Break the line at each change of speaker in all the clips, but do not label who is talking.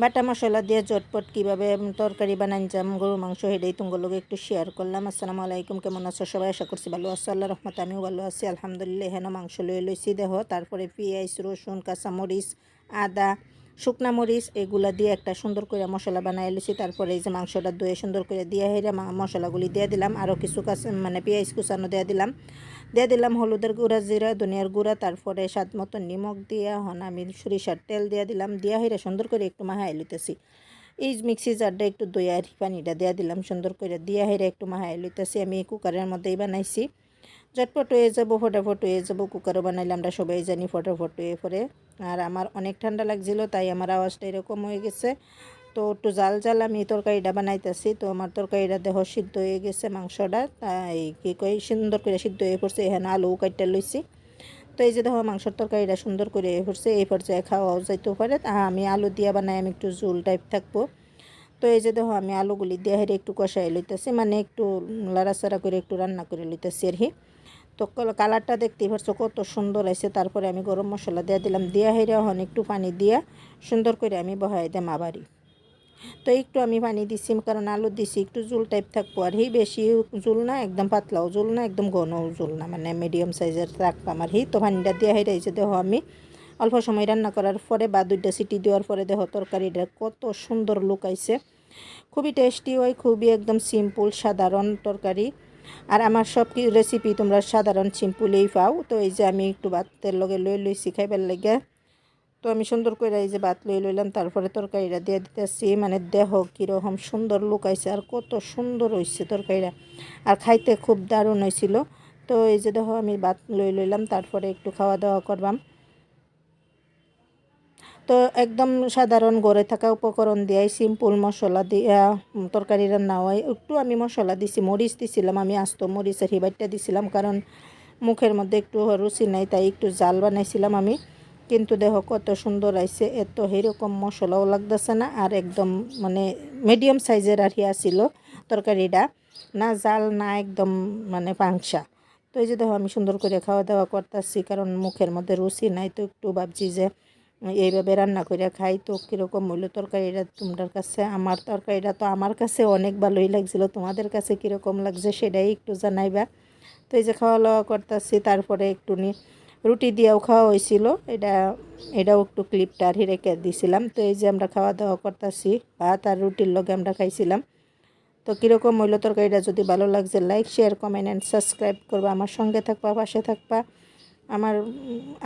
বাটা মশলা দিয়ে জটপট কীভাবে তরকারি যাম গরু মাংস হেডেই তুঙ্গলোকে একটু শেয়ার করলাম। আসসালামু আলাইকুম, কেমন আছো সবাই? আশা করছি ভালো আছো। আল্লাহ রহমত আমিও ভালো আছি। আলহামদুলিল্লাহ, হেন মাংস লয়ে লইছি। দেহ তারপরে পেঁয়াজ, রসুন, কাঁচামরিচ, আদা শুকনা মরিচ এগুলা দিয়ে একটা সুন্দর করে মশলা বানাই লইছি তারপরে এই যে মাংসটা ধুয়ে সুন্দর করে দিয়ে হেরে মশলাগুলি দিয়ে দিলাম। আরও কিছু কাঁচা মানে পেঁয়াজ কুচানো দিয়ে দিলাম। দিয়ে দিলাম হলুদের গুঁড়া, জিরা, ধনিয়ার গুঁড়া, তারপরে স্বাদ মতো নিমখ দিয়ে হন আমি সরিষার তেল দিয়ে দিলাম। দিয়া হেরে সুন্দর করে একটু মাহাই লইতেছি। এই মিক্সি জারটা একটু দইয়ার পানিটা দিয়া দিলাম সুন্দর করে। দিয়া হেরে একটু মাহাই লইতেছি। আমি কুকারের মধ্যেই বানাইছি। ঝটপট হয়ে যাব, ফটাফট হয়ে যাব, কুকারও বানাইলে আমরা সবাই জানি ফটাফট হয়ে পরে আর আমার অনেক ঠান্ডা লাগছিল, তাই আমার আওয়াজটা এরকম হয়ে গেছে। তো একটু জাল জাল, আমি তরকারিটা বানাইতেছি, তো আমার তরকারিটা দেহ সিদ্ধ হয়ে গেছে মাংসটা, তাই কী কই সুন্দর করে সিদ্ধ হয়ে পড়ছে, এখানে আলু কাটটা লইছি। তো এই যে দেখো মাংসর তরকারিটা সুন্দর করে হয়ে পড়ছে, এই পর্যায়ে খাওয়াও যাইতেও পারে। তা আমি আলু দিয়া বানাই, আমি একটু ঝোল টাইপ থাকব। তো এই যে দেখো আমি আলুগুলি দিয়ে হেরে একটু কষাই লইতেছি মানে একটু লাড়াচাড়া করে একটু রান্না করে লইতেছি আর কি। তো কালারটা দেখতেই পারছ কত সুন্দর আছে তারপরে আমি গরম মশলা দিয়ে দিলাম। দিয়া হেরে হন একটু পানি দিয়া সুন্দর করে আমি বহাই দিলাম আবারই। তো একটু আমি পানি দিছি, কারণ আলু দিছি, একটু জুল টাইপ থাকব। আর হি বেশি জুল না, একদম পাতলাও জুল না, একদম ঘনও জুল না। মানে মিডিয়াম সাইজের রাখলাম আর হি। তো পানিটা দিয়া হেরাইছে দেখো আমি অল্প সময় রান্না করার পরে বা দুইটা সিটি দেওয়ার পরে দেখো তরকারিটা কত সুন্দর লুক আইছে। খুবই টেস্টি হয়, খুবই একদম সিম্পল সাধারণ তরকারি। আর আমার সব রেসিপি তোমরা সাধারণ সিম্পলেই পাও। তো এই যে আমি একটু ভাতের লগে লই লইছি খাইবার লাগে। তো আমি সুন্দর করে এই যে ভাত লই লইলাম, তারপরে তরকারিটা দিয়ে দিতেছি। মানে দেহ কীরকম সুন্দর লুকাইছে আর কত সুন্দর হয়েছে তরকারিটা। আর খাইতে খুব দারুণ হয়েছিল তো এই যে দেখো আমি ভাত লই লইলাম, তারপরে একটু খাওয়া দাওয়া করবাম। তো একদম সাধারণ গড়ে থাকা উপকরণ দিয়াই সিম্পল মশলা দিয়া তরকারি রান্না হয় একটু আমি মশলা দিছি, মরিচ দিছিলাম, আমি আস্ত মরিচের হিবাইটটা দিছিলাম, কারণ মুখের মধ্যে একটু রুচি নাই, তাই একটু জাল বানাইছিলাম আমি। কিন্তু দেখো কত সুন্দর আইছে, এত এরকম মশলাও লাগতেছে না, আর একদম মানে মিডিয়াম সাইজের আর ছিল তরকারিটা। না জাল, না একদম মানে পাংসা তো এই যে দেখো আমি সুন্দর করে খাওয়া দাওয়া করতেছি, কারণ মুখের মধ্যে রুচি নাই, তো একটু ভাবছি যে এইভাবে রান্না করে খাই। তো কীরকম হইল তরকারিটা তোমার কাছে? আমার তরকারিটা তো আমার কাছে অনেক ভালোই লাগছিল। তোমাদের কাছে কীরকম লাগছে সেটাই একটু জানাইবা। তো এই যে খাওয়া দাওয়া করতেছি, তারপরে একটু নি রুটি দিয়েও খাওয়া হয়েছিল এটা, এটাও একটু ক্লিপটা আর রেখে দিছিলাম। তো এই যে আমরা খাওয়া দাওয়া করতেছি, ভাত আর রুটির লগে আমরা খাইছিলাম। তো কীরকম হইল তরকারিটা? যদি ভালো লাগছে, like, share, comment and subscribe করবা। আমার সঙ্গে থাকবা, পাশে থাকবা। আমার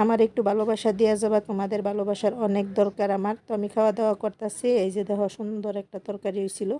আমার একটু ভালোবাসা দেওয়া যাবা, তোমাদের ভালোবাসার অনেক দরকার আমার। তো আমি খাওয়া দাওয়া করতেছি, এই যে দেখো সুন্দর একটা তরকারি হয়েছিল